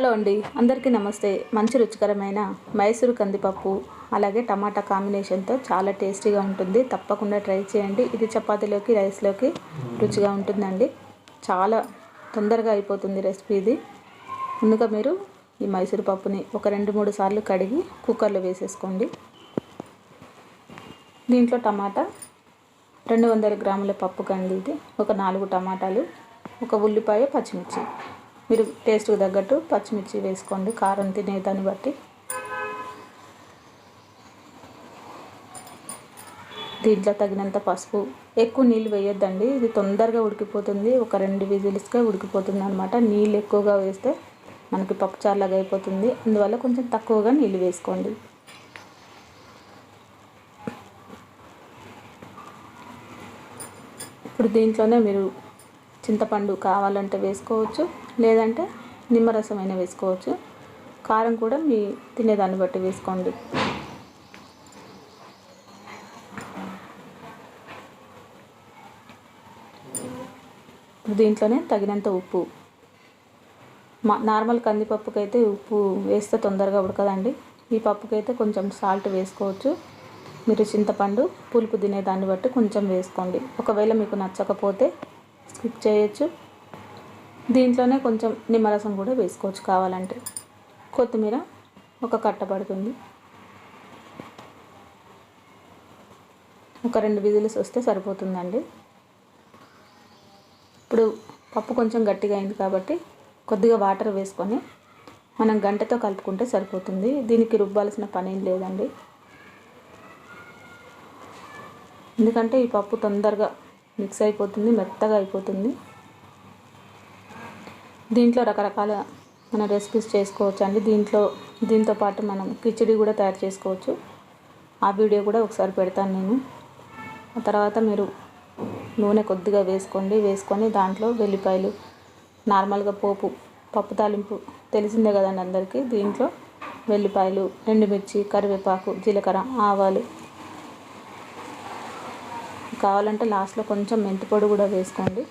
Hello అండి. అందరికీ నమస్తే. మంచి రుచికరమైన మైసూరు కందిపప్పు అలాగే టమాటా కాంబినేషన్తో చాలా టేస్టీగా ఉంటుంది. తప్పకుండా ట్రై చేయండి. ఇది చపాతీలోకి రైస్లోకి రుచిగా ఉంటుందండి. చాలా తొందరగా అయిపోతుంది రెసిపీ ఇది. ముందుగా మీరు ఈ మైసూరు పప్పుని ఒక రెండు మూడు సార్లు కడిగి కుక్కర్లో వేసేసుకోండి. దీంట్లో టమాటా రెండు వందల గ్రాముల పప్పు కండి ఇది. ఒక నాలుగు టమాటాలు ఒక ఉల్లిపాయ పచ్చిమిర్చి. మీరు టేస్ట్కి తగ్గట్టు పచ్చిమిర్చి వేసుకోండి కారం తినే దాన్ని బట్టి. దీంట్లో తగినంత పసుపు. ఎక్కువ నీళ్ళు వేయొద్దండి. ఇది తొందరగా ఉడికిపోతుంది. ఒక రెండు విజిల్స్గా ఉడికిపోతుంది అనమాట నీళ్ళు ఎక్కువగా వేస్తే మనకి పప్పుచారులాగా అయిపోతుంది. అందువల్ల కొంచెం తక్కువగా నీళ్ళు వేసుకోండి. ఇప్పుడు దీంట్లోనే మీరు చింతపండు కావాలంటే వేసుకోవచ్చు లేదంటే నిమ్మరసం అయినా వేసుకోవచ్చు. కారం కూడా మీ తినేదాన్ని బట్టి వేసుకోండి. దీంట్లోనే తగినంత ఉప్పు. మా నార్మల్ కందిపప్పుకైతే ఉప్పు వేస్తే తొందరగా ఉడకదండి. ఈ పప్పుకైతే కొంచెం సాల్ట్ వేసుకోవచ్చు. మీరు చింతపండు పులుపు తినే దాన్ని బట్టి కొంచెం వేసుకోండి. ఒకవేళ మీకు నచ్చకపోతే స్కిప్ చేయొచ్చు. దీంట్లోనే కొంచెం నిమ్మరసం కూడా వేసుకోవచ్చు కావాలంటే. కొత్తిమీర ఒక కట్ట పడుతుంది. ఒక రెండు విజిల్స్ వస్తే సరిపోతుందండి. ఇప్పుడు పప్పు కొంచెం గట్టిగా అయింది కాబట్టి కొద్దిగా వాటర్ వేసుకొని మనం గంటతో కలుపుకుంటే సరిపోతుంది. దీనికి రుబ్బాల్సిన పని ఏం లేదండి. ఎందుకంటే ఈ పప్పు తొందరగా మిక్స్ అయిపోతుంది మెత్తగా అయిపోతుంది. దీంట్లో రకరకాల మన రెసిపీస్ చేసుకోవచ్చు అండి. దీంట్లో దీంతో పాటు మనం కిచిడి కూడా తయారు చేసుకోవచ్చు. ఆ వీడియో కూడా ఒకసారి పెడతాను నేను. ఆ తర్వాత మీరు నూనె కొద్దిగా వేసుకోండి. వేసుకొని దాంట్లో వెల్లిపాయలు నార్మల్గా పోపు పప్పు తాలింపు తెలిసిందే కదండి అందరికీ. దీంట్లో వెల్లిపాయలు ఎండుమిర్చి కరివేపాకు జీలకర్ర ఆవాలు కావాలంటే లాస్ట్లో కొంచెం మెంతిపొడి కూడా వేసుకోండి.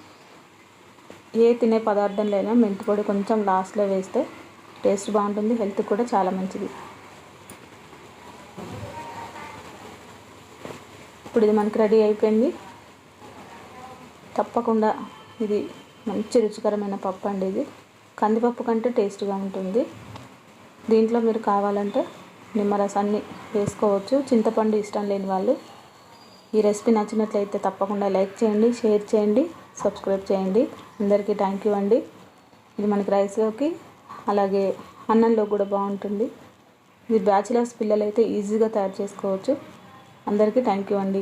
ఏ తినే పదార్థంలో మెంతిపొడి కొంచెం లాస్ట్లో వేస్తే టేస్ట్ బాగుంటుంది హెల్త్ కూడా చాలా మంచిది. ఇప్పుడు ఇది మనకి రెడీ అయిపోయింది. తప్పకుండా ఇది మంచి రుచికరమైన పప్పు అండి ఇది. కందిపప్పు కంటే టేస్ట్గా ఉంటుంది. దీంట్లో మీరు కావాలంటే నిమ్మరసాన్ని వేసుకోవచ్చు. చింతపండు ఇష్టం లేని వాళ్ళు ఈ రెసిపీ నచ్చినట్లయితే తప్పకుండా లైక్ చేయండి షేర్ చేయండి సబ్స్క్రైబ్ చేయండి. అందరికీ థ్యాంక్ యూ అండి. ఇది మనకి రైస్లోకి అలాగే అన్నంలో కూడా బాగుంటుంది. ఇది బ్యాచిలర్స్ పిల్లలైతే ఈజీగా తయారు చేసుకోవచ్చు. అందరికీ థ్యాంక్ యూ అండి.